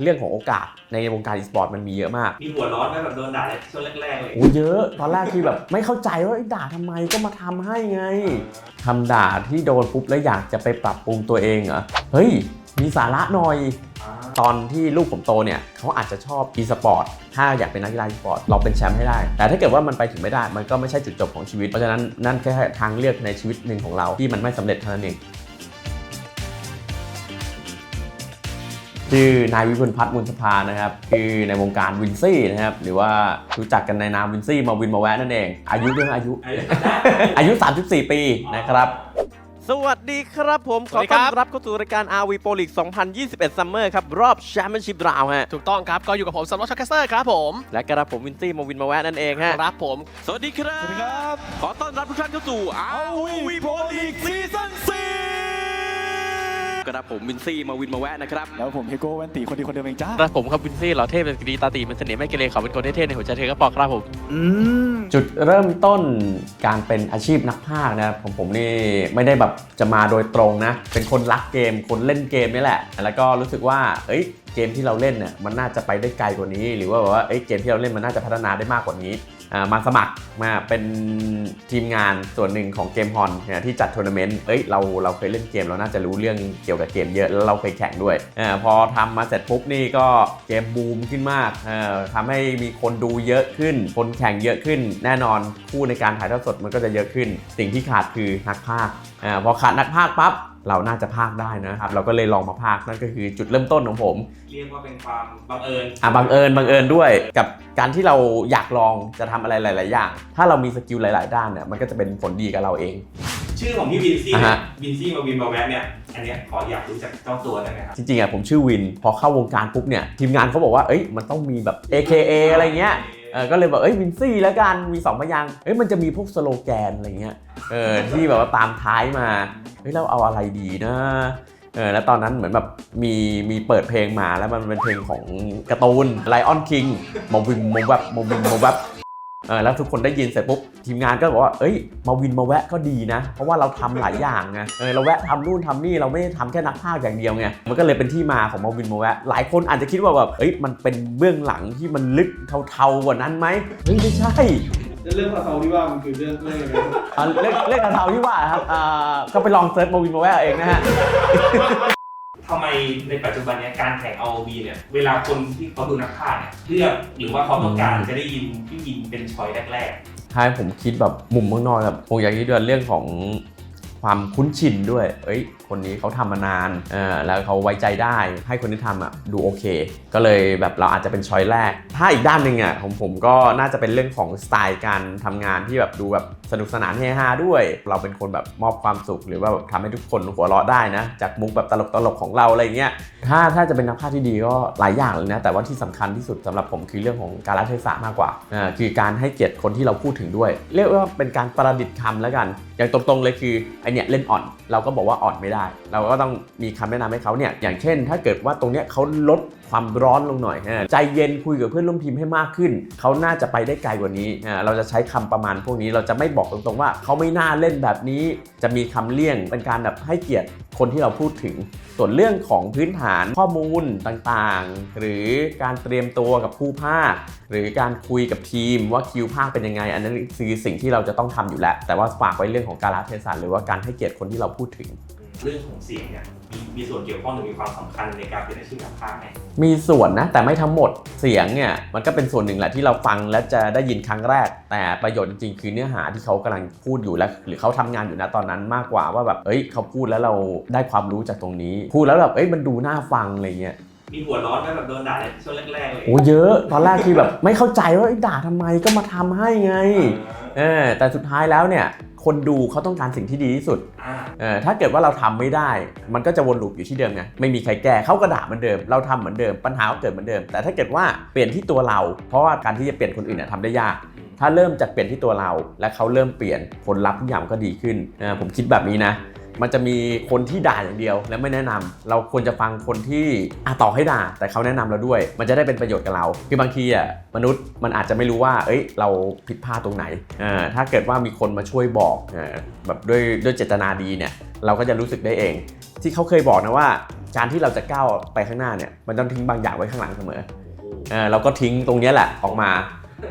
เรื่องของโอกาสในวงการอีสปอร์ตมันมีเยอะมาก มีหัวร้อนไหมแบบโดนด่าในช่วงแรกๆเลย โอ้เยอะ ตอนแรกคือแบบไม่เข้าใจว่าไอ้ด่าทำไมก็มาทำให้ไงคำด่าที่โดนปุ๊บแล้วอยากจะไปปรับปรุงตัวเองเหรอ เฮ้ย มีสาระหน่อยอ่าตอนที่ลูกผมโตเนี่ยเขาอาจจะชอบอีสปอร์ตถ้าอยากเป็นนักกีฬาอีสปอร์ตเราเป็นแชมป์ให้ได้ แต่ถ้าเกิดว่ามันไปถึงไม่ได้ มันก็ไม่ใช่จุดจบของชีวิต เพราะฉะนั้นนั่นแค่ทางเลือกในชีวิตหนึ่งของเราที่มันไม่สำเร็จเท่านั้นเอง ชื่อนายวิพุลพัฒน์มุนสภานะครับคือในวงการวินซี่นะครับหรือว่ารู้จักกันในนามวินซี่มาวินมาแวะนั่นเอง อายุเรื่องอายุไอ้ได้อายุ 34 ปีนะครับสวัสดีครับผมสขวัอสดีคต้รัอบนรับเข้าสู่รายการ RV Pro League 2021 Summer ครับ รอบแชมเปี้ยนชิพราวฮะ ถูกต้องครับ ก็อยู่กับผมสำรวจช็อกแคสเตอร์ครับผม และกระผมวินซี่มาวินมาแวะนั่นเองฮะครับผมสวัสดีครับสวัสดีครับ ขอต้อนรับทุกท่านเข้าสู่ RV Pro League ซีซั่น4 กระผมวินซี่มาวินมาแวะนะครับ แล้วผมเฮโก้แวนตีคนดีคนเดิมเองจ้าครับผมครับวินซี่เหล่าเทพเป็นกรีตาตีเป็นเสน่ห์ไม่เกเรเขาเป็นคนเท่ๆในหัวใจเธอก็ปอกครับผมอืมจุดเริ่มต้นการเป็นอาชีพนักพากย์นะครับผมผมนี่ไม่ได้แบบจะมาโดยตรงนะ เป็นคนรักเกม คนเล่นเกมนี่แหละ แล้วก็รู้สึกว่า เอ้ยเกมที่เราเล่นเนี่ยมันน่าจะไปได้ไกลกว่านี้ หรือว่าแบบว่าเอ้ยเกมที่เราเล่นมันน่าจะพัฒนาได้มากกว่านี้อ่า มาสมัครมาเป็นทีมงานส่วนหนึ่งของเกมฮอนนี่ยที่จัดทัวร์นาเมนต์ เอ้ยเราเราเคยเล่นเกมเราน่าจะรู้เรื่องเกี่ยวกับเกมเยอะแล้วเราเคยแข่งด้วยอาพอทำมาเสร็จปุ๊บนี่ก็เกมบูมขึ้นมากอ่าทำให้มีคนดูเยอะขึ้น คนแข่งเยอะขึ้น แน่นอนคู่ในการถ่ายทอดสดมันก็จะเยอะขึ้น สิ่งที่ขาดคือนักพากย์อ่าพอขาดนักพากย์ปั๊บ เราน่าจะพากย์ได้นะครับ เราก็เลยลองมาพากย์นั่นก็คือจุดเริ่มต้นของผม เรียกว่าเป็นความบังเอิญอะบังเอิญบังเอิญด้วย กับการที่เราอยากลองจะทำอะไรหลาย ๆ อย่าง ถ้าเรามีสกิลหลาย ๆ ด้านเนี่ยมันก็จะเป็นผลดีกับเราเอง ชื่อของพี่วินซี่อ่าเนี่ยฮะวินซี่มาวินมาแวะเนี่ยอันเนี้ยขออยากรู้จักเจ้าตัวได้ไหมครับจริง ๆ อะผมชื่อวินพอเข้าวงการปุ๊บเนี่ยทีมงานเขาบอกว่าเอ้ยมันต้องมีแบบ AKA อะไรเงี้ยเออ ก็เลยบอกเอ้ยวินซี่แล้วกันมีสองพยางค์เอ้ยมันจะมีพวกสโลแกนอะไรเงี้ยเออที่แบบว่าตามท้ายมาเฮ้ยเราเอาอะไรดีนะเออแล้วตอนนั้นเหมือนแบบมีมีเปิดเพลงมาแล้วมันเป็นเพลงของการ์ตูนไลออนคิงมวินมวับมวินมวับ เออแล้วทุกคนได้ยินเสร็จปุ๊บทีมงานก็บอกว่าเอ้ย มาวินมาแวะก็ดีนะ เพราะว่าเราทำหลายอย่างไงเออเราแวะทำนู่นทำนี่เราไม่ได้ทำแค่นักพากย์อย่างเดียวไงมันก็เลยเป็นที่มาของมาวินมาแวะหลายคนอาจจะคิดว่าแบบเอ้ยมันเป็นเบื้องหลังที่มันลึกเทาๆกว่านั้นไหมเฮ้ยไม่ใช่เรื่องเราที่ว่ามันคือเรื่องเรื่องอะไรนะอ่าเรื่องเรื่องเทาๆที่ว่าครับอ่าก็ไปลองเซิร์ชมาวินมาแวะเองนะฮะ ทำไมในปัจจุบันเนี้ยการแข่ง ROV เนี่ยเวลาคนที่เขาดูนักพากย์เนี่ยเลือกหรือว่าเขาต้องการจะได้ยินพี่ยินเป็นชอยแรก ๆ ท้ายผมคิดแบบมุมข้างนอกแบบผมอยากคิดด้วยเรื่องของ ความคุ้นชินด้วย เอ้ย คนนี้เขาทำมานานเออแล้วเขาไว้ใจได้ ให้คนที่ทำอะดูโอเค ก็เลยแบบเราอาจจะเป็นช้อยแรก ถ้าอีกด้านหนึ่งอะของผมก็น่าจะเป็นเรื่องของสไตล์การทำงานที่แบบดูแบบสนุกสนานเฮฮาด้วย เราเป็นคนแบบมอบความสุข หรือว่าแบบทำให้ทุกคนหัวเราะได้นะ จากมุกแบบตลกๆของเราอะไรเงี้ย ถ้าถ้าจะเป็นนักพากย์ที่ดีก็หลายอย่างเลยนะ แต่ว่าที่สำคัญที่สุดสำหรับผมคือเรื่องของการรัเทศะมากกว่าอ่าคือการให้เกียรติคนที่เราพูดถึงด้วย เรียกว่าเป็นการประดิษฐ์คำแล้วกัน อย่างตรงๆเลยคือไอเนี้ยเล่นอ่อน เราก็บอกว่าอ่อนไม่ได้ เราก็ต้องมีคำแนะนำให้เขาเนี่ยอย่างเช่น ถ้าเกิดว่าตรงเนี้ยเขาลด ความร้อนลงหน่อยอ่าใจเย็นคุยกับเพื่อนร่วมทีมให้มากขึ้น เขาน่าจะไปได้ไกลกว่านี้อ่าเราจะใช้คำประมาณพวกนี้เราจะไม่บอกตรงๆว่าเขาไม่น่าเล่นแบบนี้ จะมีคำเลี่ยงเป็นการแบบให้เกียรติคนที่เราพูดถึง ส่วนเรื่องของพื้นฐานข้อมูลต่างๆ หรือการเตรียมตัวกับผู้ภาค หรือการคุยกับทีมว่าคิวภาคเป็นยังไง อันนั้นคือสิ่งที่เราจะต้องทำอยู่แล้ว แต่ว่าฝากไว้เรื่องของการรัเทศะหรือว่าการให้เกียรติคนที่เราพูดถึง เรื่องของเสียงเนี่ยมีมีส่วนเกี่ยวข้องหรือมีความสำคัญในการเป็นอาชีพนักพากย์ไหมมีส่วนนะแต่ไม่ทั้งหมดเสียงเนี่ยมันก็เป็นส่วนหนึ่งแหละที่เราฟังและจะได้ยินครั้งแรก แต่ประโยชน์จริงๆคือเนื้อหาที่เขากำลังพูดอยู่และหรือเขาทำงานอยู่นะตอนนั้นมากกว่าว่าแบบเอ้ยเขาพูดแล้วเราได้ความรู้จากตรงนี้ พูดแล้วแบบเอ้ยมันดูน่าฟังอะไรเงี้ยมีหัวร้อนไหมแบบโดนด่าในช่วงแรกๆเลยโอ้เยอะ ตอนแรกคือแบบไม่เข้าใจว่าเอ้ยด่าทำไมก็มาทำให้ไงเออ แต่สุดท้ายแล้วเนี่ยคนดูเขาต้องการสิ่งที่ดีที่สุดอ่าเออถ้าเกิดว่าเราทำไม่ได้ มันก็จะวนลูปอยู่ที่เดิมไง ไม่มีใครแก้เขาก็ด่าเหมือนเดิม เราทำเหมือนเดิม ปัญหาก็เกิดเหมือนเดิม แต่ถ้าเกิดว่าเปลี่ยนที่ตัวเรา เพราะว่าการที่จะเปลี่ยนคนอื่นเนี่ยทำได้ยาก ถ้าเริ่มจากเปลี่ยนที่ตัวเรา และเขาเริ่มเปลี่ยนผลลัพธ์ทุกอย่างก็ดีขึ้นเออผมคิดแบบนี้นะ มันจะมีคนที่ด่าอย่างเดียว และไม่แนะนำเราควรจะฟังคนที่อะต่อให้ด่า แต่เขาแนะนำเราด้วย มันจะได้เป็นประโยชน์กับเรา คือบางทีอะมนุษย์มันอาจจะไม่รู้ว่า เอ้ย เราผิดพลาดตรงไหนอ่าถ้าเกิดว่ามีคนมาช่วยบอกอ่าแบบด้วยด้วยเจตนาดีเนี่ย เราก็จะรู้สึกได้เอง ที่เขาเคยบอกนะว่า การที่เราจะก้าวไปข้างหน้าเนี่ย มันต้องทิ้งบางอย่างไว้ข้างหลังเสมอเออเราก็ทิ้งตรงนี้แหละออกมา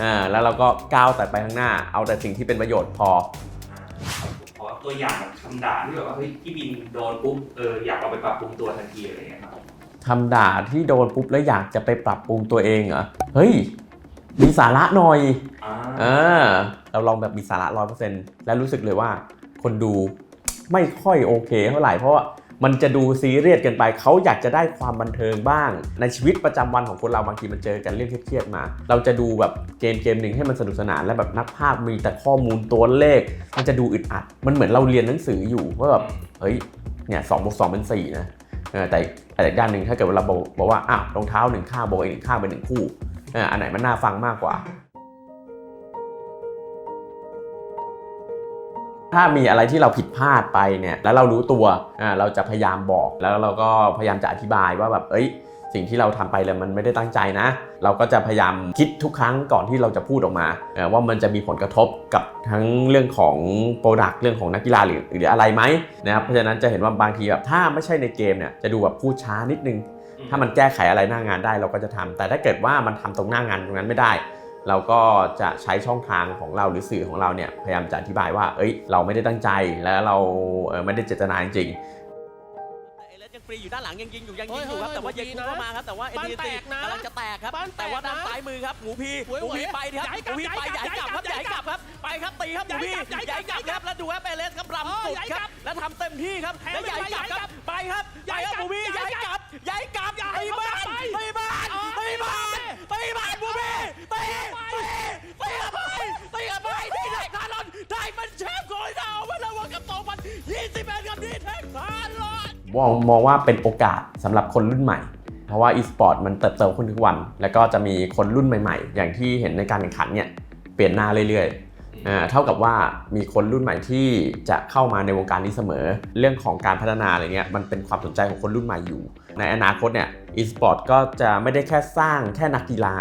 เออแล้วเราก็ก้าวแต่ไปข้างหน้า เอาแต่สิ่งที่เป็นประโยชน์พอ ตัวอย่างแบบคำด่าที่แบบว่าเฮ้ยพี่บินโดนปุ๊บเอออยากเอาไปปรับปรุงตัวทันทีอะไรอย่างเงี้ยครับคำด่าที่โดนปุ๊บแล้วอยากจะไปปรับปรุงตัวเองเหรอเฮ้ยมีสาระหน่อยอ่าเออเราลองแบบมีสาระร้อยเปอร์เซ็นต์แล้วรู้สึกเลยว่า คนดูไม่ค่อยโอเคเท่าไหร่เพราะว่า มันจะดูซีเรียสเกินไป เขาอยากจะได้ความบันเทิงบ้าง ในชีวิตประจำวันของคนเราบางทีมันเจอกันเรื่องเครียดๆมา เราจะดูแบบเกมเกมหนึ่งให้มันสนุกสนานและแบบนักภาพมีแต่ข้อมูลตัวเลข มันจะดูอึดอัด มันเหมือนเราเรียนหนังสืออยู่ว่าแบบเฮ้ยเนี่ยสองบวกสองเป็นสี่นะแต่แต่อีกด้านหนึ่งถ้าเกิดว่าเราบอกว่าอ้าวรองเท้าหนึ่งข้างบอกอีกหนึ่งข้างเป็นหนึ่งคู่อันไหนมันน่าฟังมากกว่า ถ้ามีอะไรที่เราผิดพลาดไปเนี่ยแล้วเรารู้ตัวอ่าเราจะพยายามบอกแล้วเราก็พยายามจะอธิบายว่าแบบเอ้ยสิ่งที่เราทำไปเลยมันไม่ได้ตั้งใจนะ เราก็จะพยายามคิดทุกครั้งก่อนที่เราจะพูดออกมา ว่ามันจะมีผลกระทบกับทั้งเรื่องของโปรดักต์เรื่องของนักกีฬาหรือหรืออะไรไหมนะครับเพราะฉะนั้นจะเห็นว่าบางทีแบบถ้าไม่ใช่ในเกมเนี่ยจะดูแบบพูดช้านิดนึง ถ้ามันแก้ไขอะไรหน้างานได้เราก็จะทำแต่ถ้าเกิดว่ามันทำตรงหน้างานตรงนั้นไม่ได้ เราก็จะใช้ช่องทางของเราหรือสื่อของเราเนี่ยพยายามจะอธิบายว่า เอ้ย เราไม่ได้ตั้งใจและเราเอ่อไม่ได้เจตนาจริงเอเลสยังฟรีอยู่ด้านหลังยังยิงอยู่ยังยิงอยู่ครับเฮ้ยแต่ว่าเฮ้ยัยงหมูเข้าพีนะมาครับแต่ว่าบ้าน NTT แตกนะกำลังจะแตกครับบ้านแตกแต่ว่าด้านนะซ้ายมือครับหมูพีเว้ยหมูพีเว้ยไปครับอย่าให้หกลัมูบพีไปอย่อาย่าให้ให้กกลัลับบครับอย่าให้กลับครับไปครับตีครับหมูพีอย่าให้อย่าให้กกลัลับบครับแล้วดูครับเอเลสครับเออรำสุดอย่าให้คกลัรับบแล้วทำเต็มที่ครับแพ้และอย่าให้กลับไม่คได้รับไปครับไปครับหมูพีอย่าให้กลับอย่าให้กลับอย่าให้ไปบ้านไปไปบ้าน เออไปบ้านไปไปบ้านหมูพีตีตีตีกับไปตีกับไปที่ไหนคารลอนได้เป็นแชมป์โกลดาวมาแล้วว่ากับ2021กับดีเทคคารลอนมองมองว่าเป็นโอกาสสำหรับคนรุ่นใหม่ เพราะว่า e-sport มันเติบโตขึ้นทุกวัน แล้วก็จะมีคนรุ่นใหม่ๆ อย่างที่เห็นในการแข่งขันเนี่ยเปลี่ยนหน้าเรื่อยๆอ่าเท่ากับว่ามีคนรุ่นใหม่ที่จะเข้ามาในวงการนี้เสมอ เรื่องของการพัฒนาอะไรเงี้ยมันเป็นความสนใจของคนรุ่นใหม่อยู่ ในอนาคตเนี่ย e-sport ก็จะไม่ได้แค่สร้างแค่นักกีฬา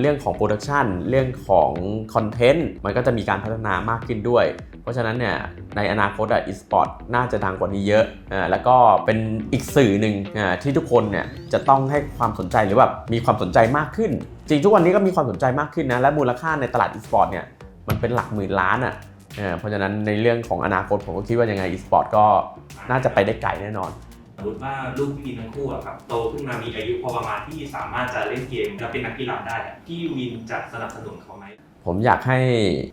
เรื่องของโปรดักชันเรื่องของคอนเทนต์มันก็จะมีการพัฒนามากขึ้นด้วย เพราะฉะนั้นเนี่ยในอนาคตอะ e-sport น่าจะดังกว่านี้เยอะอ่าแล้วก็เป็นอีกสื่อหนึ่งที่ทุกคนเนี่ยจะต้องให้ความสนใจหรือแบบมีความสนใจมากขึ้น จริงทุกวันนี้ก็มีความสนใจมากขึ้นนะและมูลค่าในตลาด e-sport เนี่ยมันเป็นหลักหมื่นล้านอะอ่าเพราะฉะนั้นในเรื่องของอนาคตผมก็คิดว่ายังไง e-sport ก็น่าจะไปได้ไกลแน่นอน มมติว่าลูกพี่บินทั้งคู่อะครับโตขึ้นมามีอายุพอประมาณที่สามารถจะเล่นเกมและเป็นนักกีฬาได้อะพี่วินจะสนับสนุนเขาไหม ผมอยากให้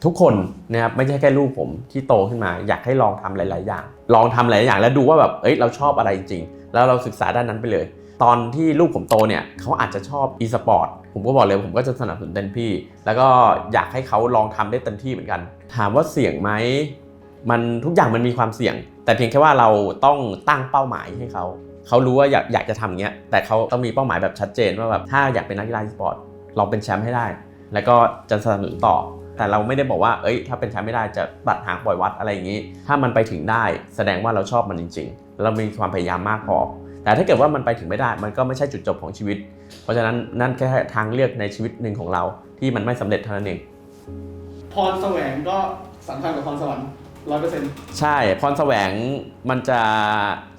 ทุกคนนะครับไม่ใช่แค่ลูกผมที่โตขึ้นมา อยากให้ลองทำหลาย ๆ อย่าง ลองทำหลายๆอย่างแล้วดูว่าแบบเอ้ยเราชอบอะไรจริงๆแล้วเราศึกษาด้านนั้นไปเลย ตอนที่ลูกผมโตเนี่ยเขาอาจจะชอบ e-sport ผมก็บอกเลยผมก็จะสนับสนุนเต็มที่ แล้วก็อยากให้เขาลองทำได้เต็มที่เหมือนกัน ถามว่าเสี่ยงไหมมันทุกอย่างมันมีความเสี่ยง แต่เพียงแค่ว่าเราต้องตั้งเป้าหมายให้เขาเขารู้ว่าอยากอยากจะทำเงี้ยแต่เขาต้องมีเป้าหมายแบบชัดเจนว่าแบบถ้าอยากเป็นนักกีฬา e-sport ลองเป็นแชมป์ให้ได้ แล้วก็จะสนับสนุนต่อ แต่เราไม่ได้บอกว่าเอ้ย ถ้าเป็นแชมป์ไม่ได้จะตัดหางปล่อยวัดอะไรอย่างนี้ ถ้ามันไปถึงได้ แสดงว่าเราชอบมันจริง ๆ เรามีความพยายามมากพอ แต่ถ้าเกิดว่ามันไปถึงไม่ได้ มันก็ไม่ใช่จุดจบของชีวิต เพราะฉะนั้นนั่นแค่ทางเลือกในชีวิตหนึ่งของเราที่มันไม่สำเร็จเท่านั้นเองพรแสวงก็สำคัญกับพรสวรรค์ ร้อยเปอร์เซ็นต์ใช่พรแสวงมันจะ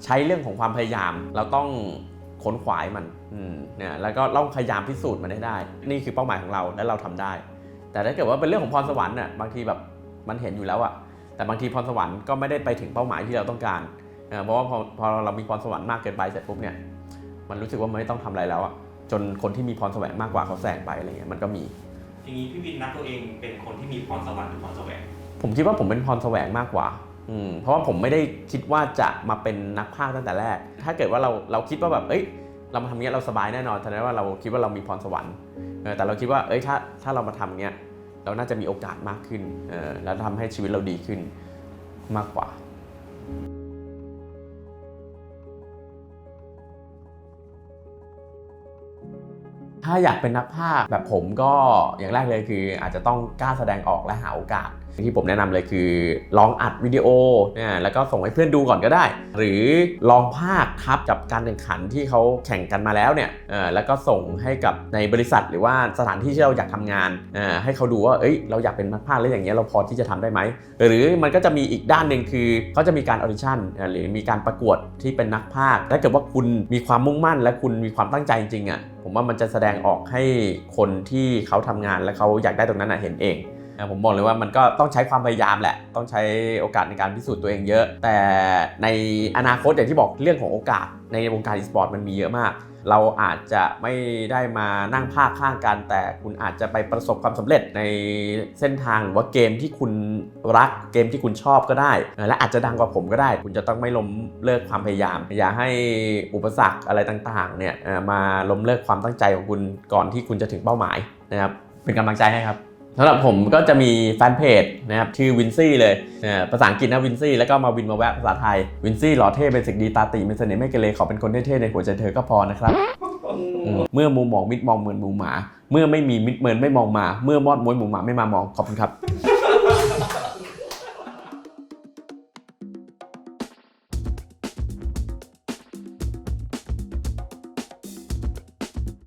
ใช้เรื่องของความพยายาม เราต้องขนขวายมันอืมเนี่ยแล้วก็ต้องพยายามพิสูจน์มันให้ได้ นี่คือเป้าหมายของเราและเราทำได้ แต่ถ้าเกิดว่าเป็นเรื่องของพรสวรรค์น่ะบางทีแบบมันเห็นอยู่แล้วอะแต่บางทีพรสวรรค์ก็ไม่ได้ไปถึงเป้าหมายที่เราต้องการเออเพราะว่าพอพอเรามีพรสวรรค์มากเกินไปเสร็จปุ๊บเนี่ยมันรู้สึกว่ามันไม่ต้องทำอะไรแล้วอะจนคนที่มีพรแสวงมากกว่าเขาแซงไปอะไรเงี้ยมันก็มีอย่างนี้พี่วินนับตัวเองเป็นคนที่มีพรสวรรค์หรือพรแสวง ผมคิดว่าผมเป็นพรแสวงมากกว่าอืมเพราะว่าผมไม่ได้คิดว่าจะมาเป็นนักพากย์ตั้งแต่แรก ถ้าเกิดว่าเราเราคิดว่าแบบเอ้ยเรามาทำเนี้ยเราสบายแน่นอนแสดงว่าเราคิดว่าเรามีพรสวรรค์แต่เราคิดว่าเอ้ยถ้าถ้าเรามาทำเนี้ยเราน่าจะมีโอกาสมากขึ้นเออแล้วทำให้ชีวิตเราดีขึ้นมากกว่าถ้าอยากเป็นนักพากย์แบบผมก็อย่างแรกเลยคืออาจจะต้องกล้าแสดงออกและหาโอกาส ที่ผมแนะนำเลยคือ ลองอัดวิดีโอเนี่ยแล้วก็ส่งให้เพื่อนดูก่อนก็ได้ หรือลองภาคครับกับการแข่งขันที่เขาแข่งกันมาแล้วเนี่ยเออแล้วก็ส่งให้กับในบริษัทหรือว่าสถานที่ที่เราอยากทำงานเออให้เขาดูว่าเอ้ยเราอยากเป็นนักภาคแล้วอย่างเงี้ยเราพอที่จะทำได้ไหมหรือมันก็จะมีอีกด้านหนึ่งคือเขาจะมีการออดิชั่นหรือมีการประกวดที่เป็นนักพากย์ถ้าเกิดว่าคุณมีความมุ่งมั่น และคุณมีความตั้งใจจริงๆอะผมว่ามันจะแสดงออกให้คนที่เขาทำงานและเขาอยากได้ตรงนั้นเห็นเอง ผมบอกเลยว่ามันก็ต้องใช้ความพยายามแหละ ต้องใช้โอกาสในการพิสูจน์ตัวเองเยอะ แต่ในอนาคตอย่างที่บอกเรื่องของโอกาสในวงการอีสปอร์ตมันมีเยอะมาก เราอาจจะไม่ได้มานั่งภาคข้างกัน แต่คุณอาจจะไปประสบความสำเร็จในเส้นทางหรือว่าเกมที่คุณรักเกมที่คุณชอบก็ได้ และอาจจะดังกว่าผมก็ได้ คุณจะต้องไม่ล้มเลิกความพยายาม อย่าให้อุปสรรคอะไรต่างๆเนี่ยมาล้มเลิกความตั้งใจของคุณก่อนที่คุณจะถึงเป้าหมายนะครับเป็นกำลังใจให้ครับ สำหรับผมก็จะมีแฟนเพจนะครับชื่อวินซี่เลยเอ่อภาษาอังกฤษนะวินซี่แล้วก็มาวินมาแวะภาษาไทยวินซี่หล่อเท่เป็นสิ่งดีตาตีเป็นเสน่ห์ไม่เกเรขอเป็นคนเท่ๆในหัวใจเธอก็พอนะครับอืมเมื่อมูมองมิดมองเหมือนหมูหมา เมื่อไม่มีมิดเมินไม่มองมา เมื่อมอดมวยหมูหมาไม่มามองขอบคุณครับ